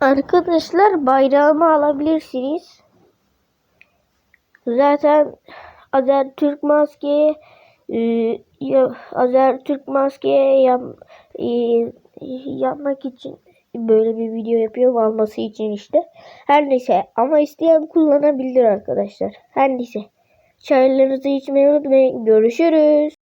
Arkadaşlar bayrağımı alabilirsiniz. Zaten Azer Türk maske e, Azer Türk maske yap, e, yapmak için böyle bir video yapıyorum alması için işte. Her neyse ama isteyen kullanabilir arkadaşlar. Her neyse. Çaylarınızı içmeyi unutmayın. Görüşürüz.